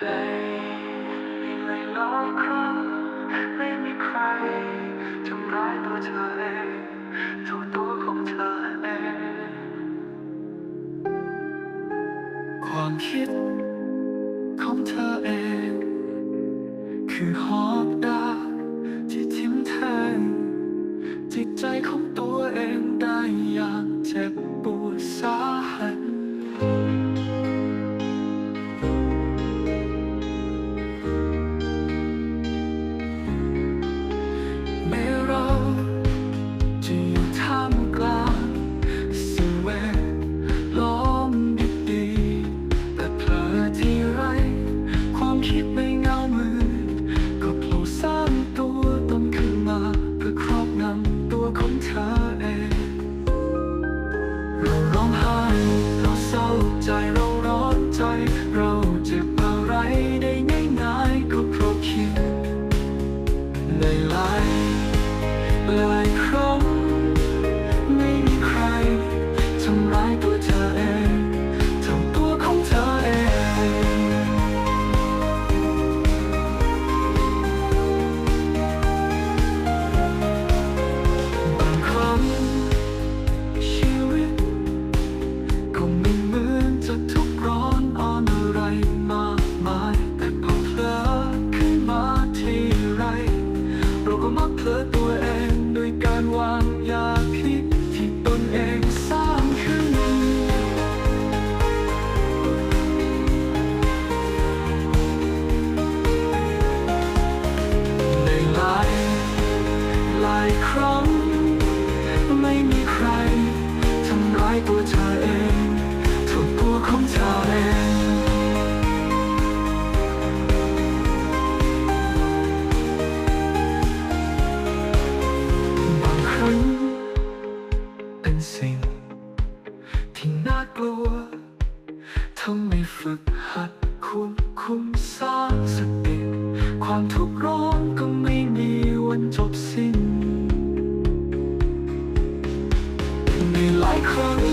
ใจไม่ไหลล้อครั้ไม่มีใครทำร้ายตัวเธอเองถูกตัวของเธอเองความคิดของเธอเอง คือหอบดาที่ทิ้มแทงจิตใจของตัวเองได้อย่างเจ็บปวดสาหัส คุมสร้างสติความทุกข์ร้อนก็ไม่มีวันจบสิ้นในหลายครั้ง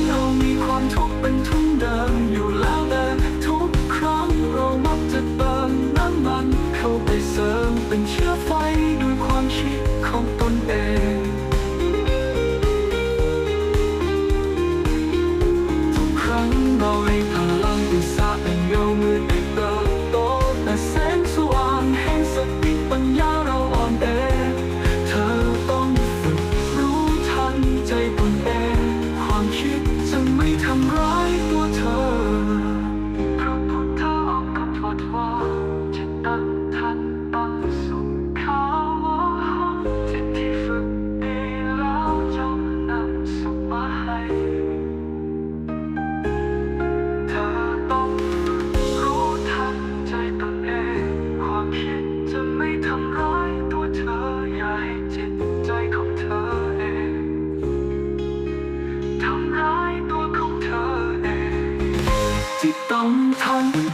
苍苍